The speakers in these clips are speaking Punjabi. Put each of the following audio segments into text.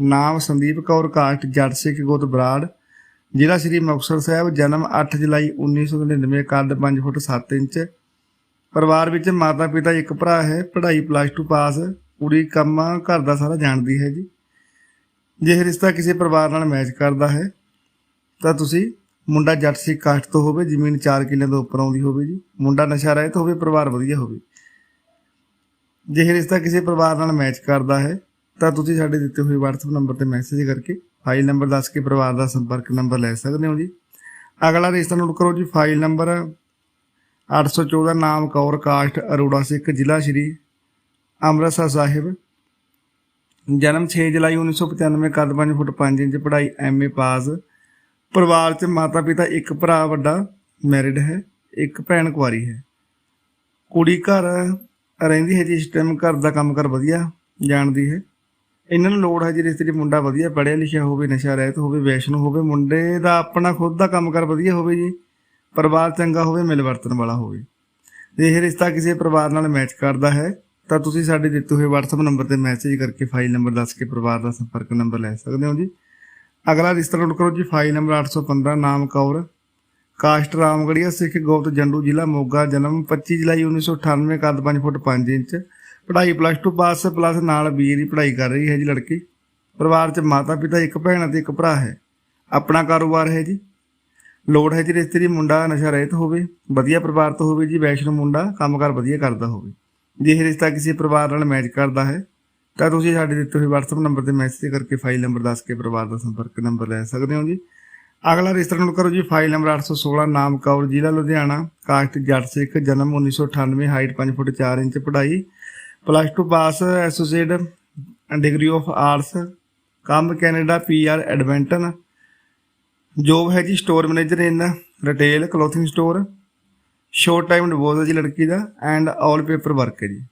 ਨਾਮ ਸੰਦੀਪ ਕੌਰ ਕਾਸਟ, ਜੱਟ ਸਿੱਖ ਗੋਤ ਬਰਾੜ। ਜ਼ਿਲ੍ਹਾ ਸ੍ਰੀ ਮੁਕਤਸਰ ਸਾਹਿਬ, ਜਨਮ 8 ਜੁਲਾਈ 1999 ਕੱਦ 5 ਫੁੱਟ 7 ਇੰਚ। ਪਰਿਵਾਰ ਵਿੱਚ ਮਾਤਾ ਪਿਤਾ ਇੱਕ ਭਰਾ ਹੈ, ਪੜ੍ਹਾਈ ਪਲੱਸ 2 ਪਾਸ। ਕੁੜੀ ਕੰਮ, ਘਰ ਦਾ ਸਾਰਾ ਜਾਣਦੀ ਹੈ ਜੀ। ਜੇ ਰਿਸ਼ਤਾ ਕਿਸੇ ਪਰਿਵਾਰ ਨਾਲ ਮੈਚ ਕਰਦਾ ਹੈ, ਤਾਂ ਤੁਸੀਂ ਮੁੰਡਾ ਜੱਟ ਸਿੱਖ ਕਾਸਟ ਤੋਂ ਹੋਵੇ, ਜ਼ਮੀਨ 4 ਕਿੱਲੇ ਤੋਂ ਉੱਪਰ ਆਉਂਦੀ ਹੋਵੇ ਜੀ। ਮੁੰਡਾ ਨਸ਼ਾ ਰਹਿਤ ਹੋਵੇ, ਪਰਿਵਾਰ ਵਧੀਆ ਹੋਵੇ। ਜੇ ਰਿਸ਼ਤਾ ਕਿਸੇ ਪਰਿਵਾਰ ਨਾਲ ਮੈਚ ਕਰਦਾ ਹੈ ਤਾਂ ਤੁਸੀਂ ਸਾਡੇ ਦਿੱਤੇ ਹੋਏ WhatsApp ਨੰਬਰ ਤੇ ਮੈਸੇਜ ਕਰਕੇ ਫਾਈਲ ਨੰਬਰ ਦੱਸ ਕੇ ਪਰਿਵਾਰ ਦਾ ਸੰਪਰਕ ਨੰਬਰ ਲੈ ਸਕਦੇ ਹੋ ਜੀ। ਅਗਲਾ ਰਿਸ਼ਤਾ ਨੋਟ ਕਰੋ ਜੀ ਫਾਈਲ ਨੰਬਰ 814 ਨਾਮ ਕੌਰ ਕਾਸਟ ਅਰੋੜਾ ਸਿੱਖ, ਜ਼ਿਲ੍ਹਾ ਸ਼੍ਰੀ ਅੰਮ੍ਰਿਤਸਰ ਸਾਹਿਬ। ਜਨਮ 6 ਜੁਲਾਈ 1995 ਕੱਦ 5 ਫੁੱਟ 5 ਇੰਚ, ਪੜ੍ਹਾਈ ਐਮਏ ਪਾਸ। ਪਰਿਵਾਰ 'ਚ ਮਾਤਾ ਪਿਤਾ ਇੱਕ ਭਰਾ ਵੱਡਾ ਮੈਰਿਡ ਹੈ, ਇੱਕ ਭੈਣ ਕੁਆਰੀ ਹੈ। ਕੁੜੀ ਘਰ ਰਹਿੰਦੀ ਹੈ ਜੀ, ਇਸ ਟਾਈਮ ਘਰ ਦਾ ਕੰਮ ਕਰ ਵਧੀਆ, ਜਾਣਦੀ ਹੈ। ਇਹਨਾਂ ਨੂੰ ਲੋੜ ਹੈ ਜੀ ਰਿਸ਼ਤੇ 'ਚ ਮੁੰਡਾ ਵਧੀਆ ਪੜ੍ਹਿਆ ਲਿਖਿਆ ਹੋਵੇ, ਨਸ਼ਾ ਰਹਿਤ ਹੋਵੇ, ਵੈਸ਼ਨੂ ਹੋਵੇ, ਮੁੰਡੇ ਦਾ ਆਪਣਾ ਖੁਦ ਦਾ ਕੰਮ ਕਰ ਵਧੀਆ ਹੋਵੇ ਜੀ, ਪਰਿਵਾਰ ਚੰਗਾ ਹੋਵੇ, ਮਿਲ ਵਰਤਣ ਵਾਲਾ ਹੋਵੇ। ਜੇ ਇਹ ਰਿਸ਼ਤਾ ਕਿਸੇ ਪਰਿਵਾਰ ਨਾਲ ਮੈਚ ਕਰਦਾ ਹੈ, ਤਾਂ ਤੁਸੀਂ ਸਾਡੇ ਦਿੱਤੇ ਹੋਏ WhatsApp ਨੰਬਰ ਤੇ ਮੈਸੇਜ ਕਰਕੇ ਫਾਈਲ ਨੰਬਰ ਦੱਸ ਕੇ ਪਰਿਵਾਰ ਦਾ ਸੰਪਰਕ ਨੰਬਰ ਲੈ ਸਕਦੇ ਹੋ ਜੀ। ਅਗਲਾ ਰਿਸ਼ਤਾ ਨੋਟ ਕਰੋ ਜੀ ਫਾਈਲ ਨੰਬਰ 815 ਨਾਮ ਕੌਰ। ਕਾਸਟ ਰਾਮਗੜੀਆ ਸਿੱਖ ਗੋਪਤ ਜੰਡੂ ਜ਼ਿਲ੍ਹਾ ਮੋਗਾ, ਜਨਮ 25 ਜੁਲਾਈ 1998 ਕੱਦ 5 ਫੁੱਟ 5 ਇੰਚ। ਪੜ੍ਹਾਈ ਪਲੱਸ 2 ਪਾਸ ਪਲੱਸ ਨਾਲ ਬੀਏ ਦੀ ਪੜ੍ਹਾਈ ਕਰ ਰਹੀ ਹੈ ਜੀ ਲੜਕੀ। ਪਰਿਵਾਰ 'ਚ ਮਾਤਾ ਪਿਤਾ ਇੱਕ ਭੈਣ ਅਤੇ ਇੱਕ ਭਰਾ ਹੈ। ਆਪਣਾ ਕਾਰੋਬਾਰ ਹੈ ਜੀ। ਲੋੜ ਹੈ ਜੀ ਰਿਸ਼ਤੇ ਦੀ ਮੁੰਡਾ ਨਸ਼ਾ ਰਹਿਤ ਹੋਵੇ, ਵਧੀਆ ਪਰਿਵਾਰ ਤੋਂ ਹੋਵੇ ਜੀ, ਵੈਸ਼ਨੂ ਮੁੰਡਾ ਕੰਮਕਾਰ ਵਧੀਆ ਕਰਦਾ ਹੋਵੇ। ਜੇ ਇਹ ਰਿਸ਼ਤਾ ਕਿਸੇ ਪਰਿਵਾਰ ਨਾਲ ਮੈਚ ਕਰਦਾ ਹੈ, ਤਾਂ ਤੁਸੀਂ ਸਾਡੇ ਦਿੱਤੇ ਹੋਏ WhatsApp ਨੰਬਰ ਤੇ ਮੈਸੇਜ ਕਰਕੇ ਫਾਈਲ ਨੰਬਰ ਦੱਸ ਕੇ ਪਰਿਵਾਰ ਦਾ ਸੰਪਰਕ ਨੰਬਰ ਲੈ ਸਕਦੇ ਹੋ ਜੀ। ਅਗਲਾ ਰਿਸ਼ਤਾ ਨੋਟ ਕਰੋ ਜੀ ਫਾਈਲ ਨੰਬਰ 816 ਨਾਮ ਕੌਰ ਜ਼ਿਲ੍ਹਾ ਲੁਧਿਆਣਾ ਕਾਸਟ ਜੱਟ ਸਿੱਖ, ਜਨਮ 1998 ਹਾਈਟ 5 ਫੁੱਟ 4 ਇੰਚ, ਪੜ੍ਹਾਈ plus 2 pass associate degree of arts ਕੰਮ ਕੈਨੇਡਾ ਪੀਆਰ ਐਡਵੈਂਟਨ ਜੋਬ ਹੈ ਜੀ store manager in retail clothing store short time divorce ਹੈ ਜੀ ਲੜਕੀ ਦਾ ਐਂਡ ਆਲ ਪੇਪਰ ਵਰਕ ਹੈ ਜੀ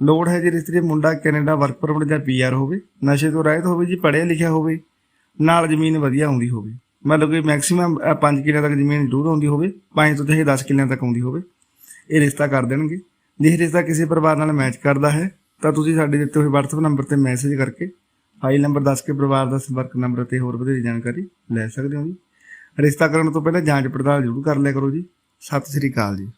ਲੋੜ ਹੈ ਜੀ ਰਿਸ਼ਤੇ ਮੁੰਡਾ ਕੈਨੇਡਾ ਵਰਕ ਪਰਮਿਟ ਜਾਂ ਪੀਆਰ ਹੋਵੇ ਨਸ਼ੇ ਤੋਂ ਰਹਿਤ ਹੋਵੇ ਜੀ ਪੜ੍ਹਿਆ ਲਿਖਿਆ ਹੋਵੇ ਨਾਲ ਜ਼ਮੀਨ ਵਧੀਆ ਆਉਂਦੀ ਹੋਵੇ ਮਤਲਬ ਕਿ ਮੈਕਸਿਮਮ 5 ਕਿੱਲਿਆਂ ਤੱਕ ਜ਼ਮੀਨ ਜ਼ਰੂਰ ਆਉਂਦੀ ਹੋਵੇ 5 ਤੋਂ ਚਾਹੇ 10 ਕਿੱਲਿਆਂ ਤੱਕ ਆਉਂਦੀ ਹੋਵੇ ਇਹ ਰਿਸ਼ਤਾ ਕਰ ਦੇਣਗੇ ਜੇ ਰਿਸ਼ਤਾ ਕਿਸੇ ਪਰਿਵਾਰ ਨਾਲ ਮੈਚ ਕਰਦਾ ਹੈ, ਤਾਂ ਤੁਸੀਂ ਸਾਡੇ ਦਿੱਤੇ ਹੋਏ WhatsApp ਨੰਬਰ ਤੇ ਮੈਸੇਜ ਕਰਕੇ ਫਾਈਲ ਨੰਬਰ ਦੱਸ ਕੇ ਪਰਿਵਾਰ ਦਾ ਸੰਪਰਕ ਨੰਬਰ ਅਤੇ ਹੋਰ ਵਧੇਰੇ ਜਾਣਕਾਰੀ ਲੈ ਸਕਦੇ ਹੋ ਜੀ। ਰਿਸ਼ਤਾ ਕਰਨ ਤੋਂ ਪਹਿਲਾਂ ਜਾਂਚ ਪੜਤਾਲ ਜ਼ਰੂਰ ਕਰ ਲਿਆ ਕਰੋ ਜੀ। ਸਤਿ ਸ੍ਰੀ ਅਕਾਲ ਜੀ।